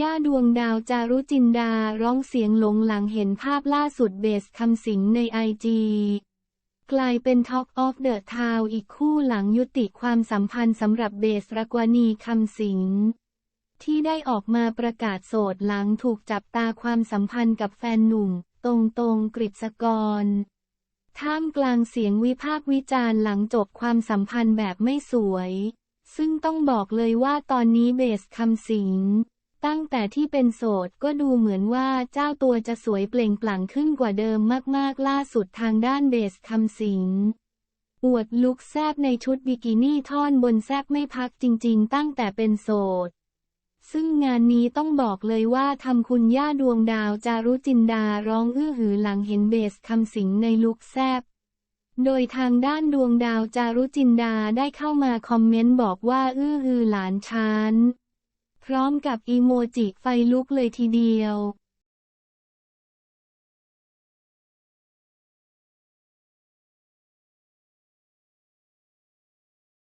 ย่าดวงดาวจารุจินดาร้องเสียงหลงหลังเห็นภาพล่าสุดเบสคำสิงในไอจีกลายเป็น Talk of the Town อีกคู่หลังยุติความสัมพันธ์สำหรับเบสรักวานีคำสิงที่ได้ออกมาประกาศโสดหลังถูกจับตาความสัมพันธ์กับแฟนหนุ่ม ตรงตรงกฤษกร ท่ามกลางเสียงวิพากษ์วิจารณ์หลังจบความสัมพันธ์แบบไม่สวย ซึ่งต้องบอกเลยว่าตอนนี้เบสคำสิง ตั้งแต่ที่เป็นโสดก็ดูเหมือนว่าเจ้าตัวจะสวยเปล่งปลั่งขึ้นกว่าเดิมมากๆ ล่าสุดทางด้านเบสคำสิงอวดลุคแซบในชุดบิกินี่ท่อนบนแซบไม่พักจริง ๆ ตั้งแต่เป็นโสด ซึ่งงานนี้ต้องบอกเลยว่าทำคุณย่าดวงดาวจารุจินดาร้องอื้อหือหลังเห็นเบสคำสิงในลุคแซบโดยทางด้านดวงดาวจารุจินดาได้เข้ามาคอมเมนต์บอกว่าอื้อหือหลานชาน พร้อมกับอีโมจิไฟลุกเลยทีเดียว